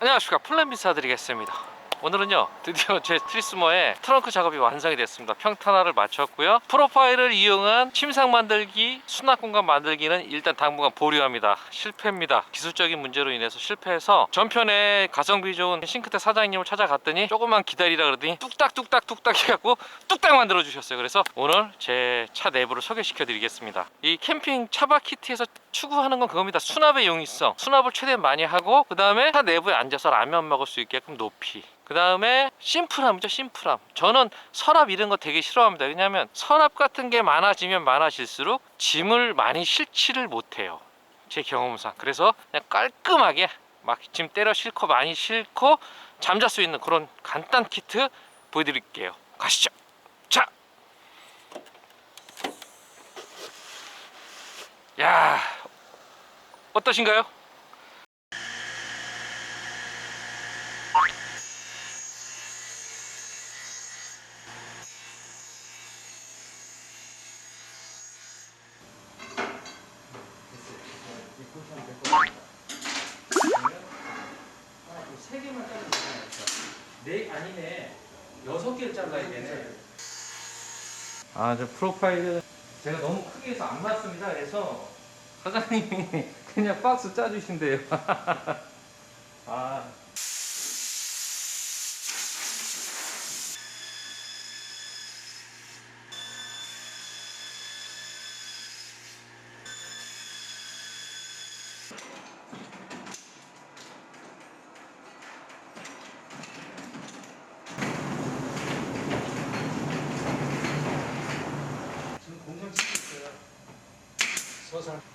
안녕하십니까. 플랜비사 드리겠습니다. 오늘은요 드디어 제 트리스머의 트렁크 작업이 완성이 됐습니다. 평탄화를 마쳤고요. 프로파일을 이용한 침상 만들기 수납 공간 만들기는 일단 당분간 보류합니다. 실패입니다. 기술적인 문제로 인해서 실패해서 전편에 가성비 좋은 싱크대 사장님을 찾아갔더니 조금만 기다리라 그러더니 뚝딱뚝딱 뚝딱 해갖고 뚝딱 만들어 주셨어요. 그래서 오늘 제 차 내부를 소개시켜 드리겠습니다. 이 캠핑 차박 키트에서 추구하는 건 그겁니다. 수납의 용이성. 수납을 최대한 많이 하고 그 다음에 차 내부에 앉아서 라면 먹을 수 있게끔 높이. 그 다음에 심플함이죠 심플함. 저는 서랍 이런 거 되게 싫어합니다. 왜냐하면 서랍 같은 게 많아지면 많아질수록 짐을 많이 실지를 못해요. 제 경험상. 그래서 그냥 깔끔하게 막 짐 때려 싣고 많이 싣고 잠잘 수 있는 그런 간단 키트 보여드릴게요. 가시죠. 자! 야, 어떠신가요? 세 개만 자르면 되잖아요. 네 아니네. 여섯 개를 잘라야 되네. 아, 저 프로파일은 제가 너무 크게 해서 안 맞습니다. 그래서 사장님이 그냥 박스 짜주신대요. 아. 서산.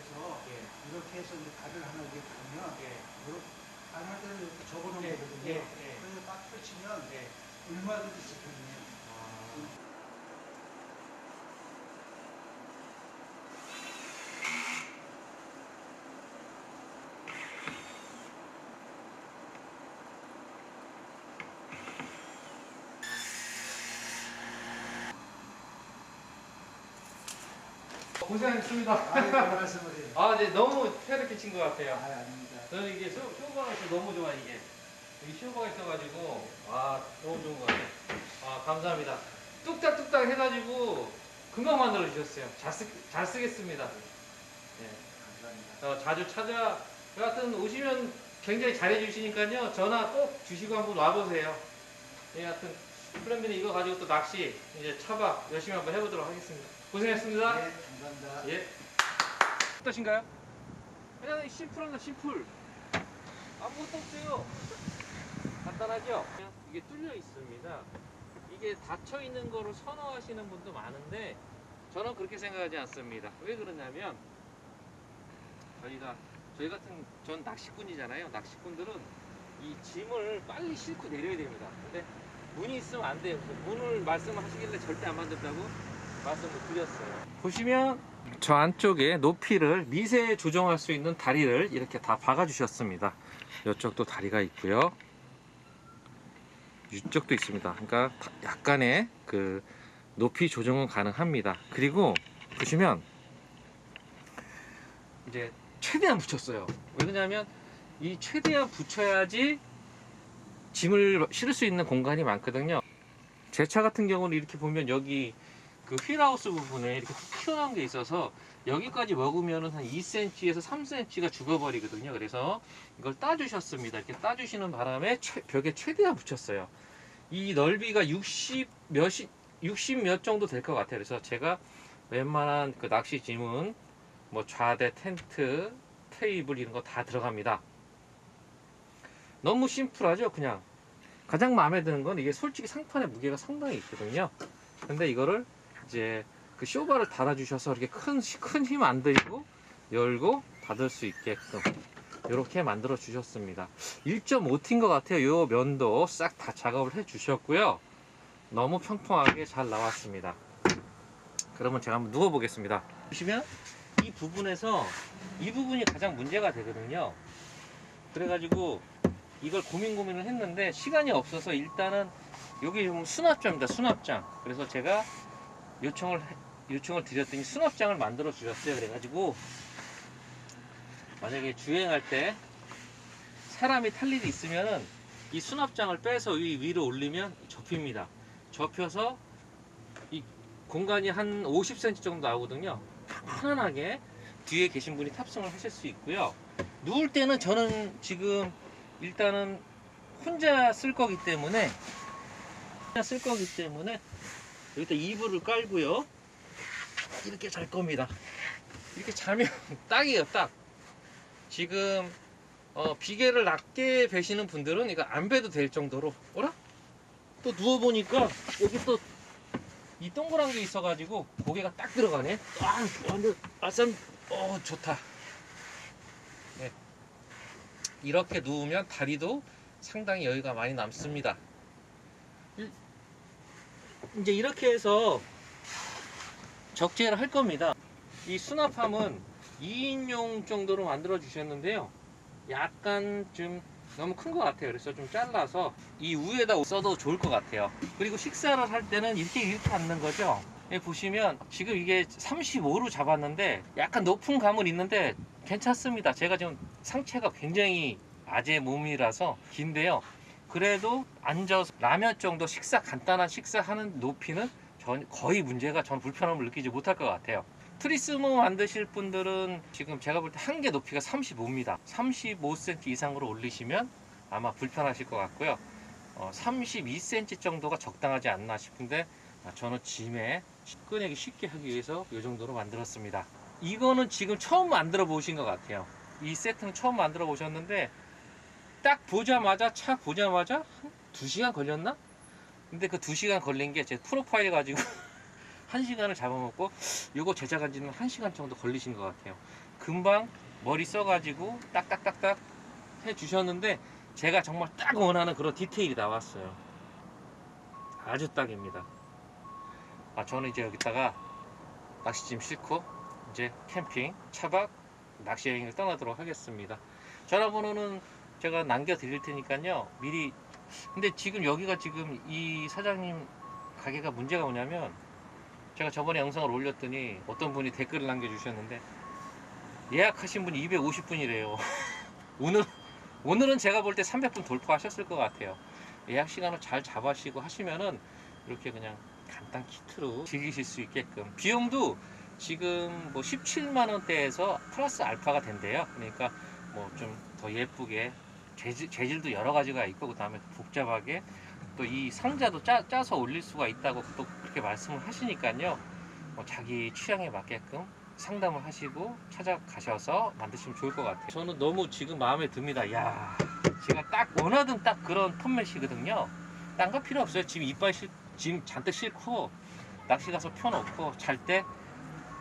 해서 예. 이렇게 해서 이제 다리를 하나 이렇게 달면 예. 이렇게 안할 때는 이렇게 접어놓은 예, 거거든요. 예, 예. 그래서 딱 펼치면 예. 얼마든지 지켜내요. 그 말씀을 해요. 아, 네, 너무 패를 끼친 것 같아요. 아, 아닙니다. 저는 이게 쇼, 쇼바가 있어 너무 좋아 이게 여기 쇼바가 있어가지고 아 너무 좋은 것 같아요 아 감사합니다 뚝딱뚝딱 해가지고 금방 만들어 주셨어요 잘, 쓰, 잘 쓰겠습니다 네. 감사합니다. 어, 자주 찾아 여하튼 오시면 굉장히 잘해 주시니까요 전화 꼭 주시고 한번 와보세요 예, 하여튼 플랜비는 이거 가지고 또 낚시 이제 차박 열심히 한번 해보도록 하겠습니다 고생했습니다 네, 감사합니다. 예. 어떠신가요? 그냥 심플합니다, 심플. 아무것도 없어요. 간단하죠? 그냥 이게 뚫려 있습니다. 이게 닫혀 있는 거를 선호하시는 분도 많은데 저는 그렇게 생각하지 않습니다. 왜 그러냐면 저희가 저희 같은 전 낚시꾼이잖아요. 낚시꾼들은 이 짐을 빨리 싣고 내려야 됩니다. 근데 문이 있으면 안 돼요. 문을 말씀하시길래 절대 안 만든다고 말씀을 드렸어요. 보시면 저 안쪽에 높이를 미세 조정할 수 있는 다리를 이렇게 다 박아 주셨습니다. 이쪽도 다리가 있고요. 이쪽도 있습니다. 그러니까 다- 약간의 그 높이 조정은 가능합니다. 그리고 보시면 이제 최대한 붙였어요. 왜냐면 이 최대한 붙여야지 짐을 실을 수 있는 공간이 많거든요. 제 차 같은 경우는 이렇게 보면 여기 그 휠하우스 부분에 이렇게 튀어나온 게 있어서 여기까지 먹으면 한 2cm에서 3cm가 죽어버리거든요. 그래서 이걸 따주셨습니다. 이렇게 따주시는 바람에 최- 벽에 최대한 붙였어요. 이 넓이가 60 몇이 60 몇 정도 될 것 같아요. 그래서 제가 웬만한 그 낚시 짐은 뭐 좌대 텐트, 테이블 이런 거 다 들어갑니다. 너무 심플하죠, 그냥. 가장 마음에 드는 건 이게 솔직히 상판의 무게가 상당히 있거든요. 근데 이거를 이제 그 쇼바를 달아주셔서 이렇게 큰 큰 힘 안 들이고 열고 닫을 수 있게끔 이렇게 만들어 주셨습니다. 1.5T인 것 같아요. 요 면도 싹 다 작업을 해 주셨고요. 너무 평평하게 잘 나왔습니다. 그러면 제가 한번 누워 보겠습니다. 보시면 이 부분에서 이 부분이 가장 문제가 되거든요. 그래가지고 이걸 고민 고민을 했는데 시간이 없어서 일단은 여기 보면 수납장입니다. 수납장. 그래서 제가 요청을 해- 요청을 드렸더니 수납장을 만들어 주셨어요. 그래가지고 만약에 주행할 때 사람이 탈 일이 있으면은 이 수납장을 빼서 위 위로 올리면 접힙니다. 접혀서 이 공간이 한 50cm 정도 나오거든요. 편안하게 뒤에 계신 분이 탑승을 하실 수 있고요. 누울 때는 저는 지금 일단은 혼자 쓸 거기 때문에 혼자 쓸 거기 때문에 여기다 이불을 깔고요. 이렇게 잘 겁니다. 이렇게 자면 딱이에요, 딱. 지금 어, 비계를 낮게 베시는 분들은 이거 안 베도 될 정도로 어라? 또 누워 보니까 여기 또 이 동그란 게 있어가지고 고개가 딱 들어가네. 아, 완전 아쌈, 어 좋다. 네. 이렇게 누우면 다리도 상당히 여유가 많이 남습니다. 일- 이제 이렇게 해서 적재를 할 겁니다. 이 수납함은 2인용 정도로 만들어 주셨는데요. 약간 좀 너무 큰 것 같아요. 그래서 좀 잘라서 이 위에다 써도 좋을 것 같아요. 그리고 식사를 할 때는 이렇게 이렇게 앉는 거죠. 여기 보시면 지금 이게 35로 잡았는데 약간 높은 감은 있는데 괜찮습니다. 제가 지금 상체가 굉장히 아재 몸이라서 긴데요. 그래도 앉아서 라면 정도 식사 간단한 식사하는 높이는 전 거의 문제가 전 불편함을 느끼지 못할 것 같아요. 트리스모 만드실 분들은 지금 제가 볼 때 한 개 높이가 35입니다. 35cm 이상으로 올리시면 아마 불편하실 것 같고요. 어, 32cm 정도가 적당하지 않나 싶은데 아, 저는 짐에 꺼내기 쉽게 하기 위해서 이 정도로 만들었습니다. 이거는 지금 처음 만들어 보신 것 같아요. 이 세트는 처음 만들어 보셨는데 딱 보자마자 차 보자마자 한 2시간 걸렸나? 근데 그 2시간 걸린 게 제 프로파일 가지고 1시간을 잡아먹고 요거 제작한 지는 1시간 정도 걸리신 것 같아요. 금방 머리 써가지고 딱딱딱딱 해주셨는데 제가 정말 딱 원하는 그런 디테일이 나왔어요. 아주 딱입니다. 아, 저는 이제 여기다가 낚시짐 싣고 이제 캠핑, 차박, 낚시 여행을 떠나도록 하겠습니다. 전화번호는 제가 남겨 드릴 테니까요. 미리. 근데 지금 여기가 지금 이 사장님 가게가 문제가 뭐냐면 제가 저번에 영상을 올렸더니 어떤 분이 댓글을 남겨주셨는데 예약하신 분이 250분이래요. 오늘 오늘은 제가 볼 때 300분 돌파하셨을 것 같아요. 예약 시간을 잘 잡으시고 하시면은 이렇게 그냥 간단 키트로 즐기실 수 있게끔 비용도 지금 뭐 17만 원대에서 플러스 알파가 된대요. 그러니까 뭐 좀 더 예쁘게 재질, 재질도 여러 가지가 있고 그 다음에 복잡하게 또 이 상자도 짜, 짜서 올릴 수가 있다고 또 그렇게 말씀을 하시니까요. 뭐 자기 취향에 맞게끔 상담을 하시고 찾아가셔서 만드시면 좋을 것 같아요. 저는 너무 지금 마음에 듭니다. 야, 제가 딱 원하던 딱 그런 폼맷이거든요. 딴 거 필요 없어요. 지금 이빨 실, 지금 잔뜩 싣고 낚시 가서 펴놓고 잘 때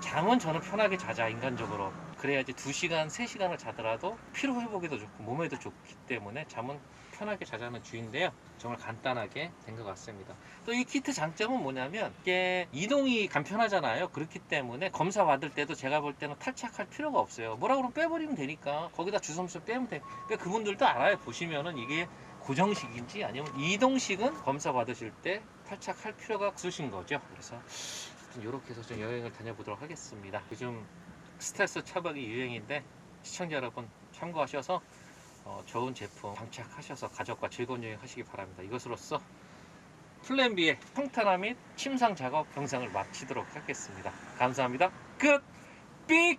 잠은 저는 편하게 자자 인간적으로 그래야지 2시간 3시간을 자더라도 피로 회복에도 좋고 몸에도 좋기 때문에 잠은 편하게 자자는 주인데요. 정말 간단하게 된 것 같습니다. 또 이 키트 장점은 뭐냐면 이게 이동이 간편하잖아요. 그렇기 때문에 검사 받을 때도 제가 볼 때는 탈착할 필요가 없어요. 뭐라 그러면 빼버리면 되니까 거기다 주섬주섬 빼면 돼. 그러니까 그분들도 알아요. 보시면은 이게 고정식인지 아니면 이동식은 검사 받으실 때 탈착할 필요가 없으신 거죠. 그래서 이렇게 해서 좀 여행을 다녀보도록 하겠습니다. 요즘 스트레스 차박이 유행인데 시청자 여러분 참고하셔서 어, 좋은 제품 장착하셔서 가족과 즐거운 여행 하시기 바랍니다. 이것으로써 플랜 B의 평탄화 및 침상 작업 영상을 마치도록 하겠습니다. 감사합니다. 끝! 삑!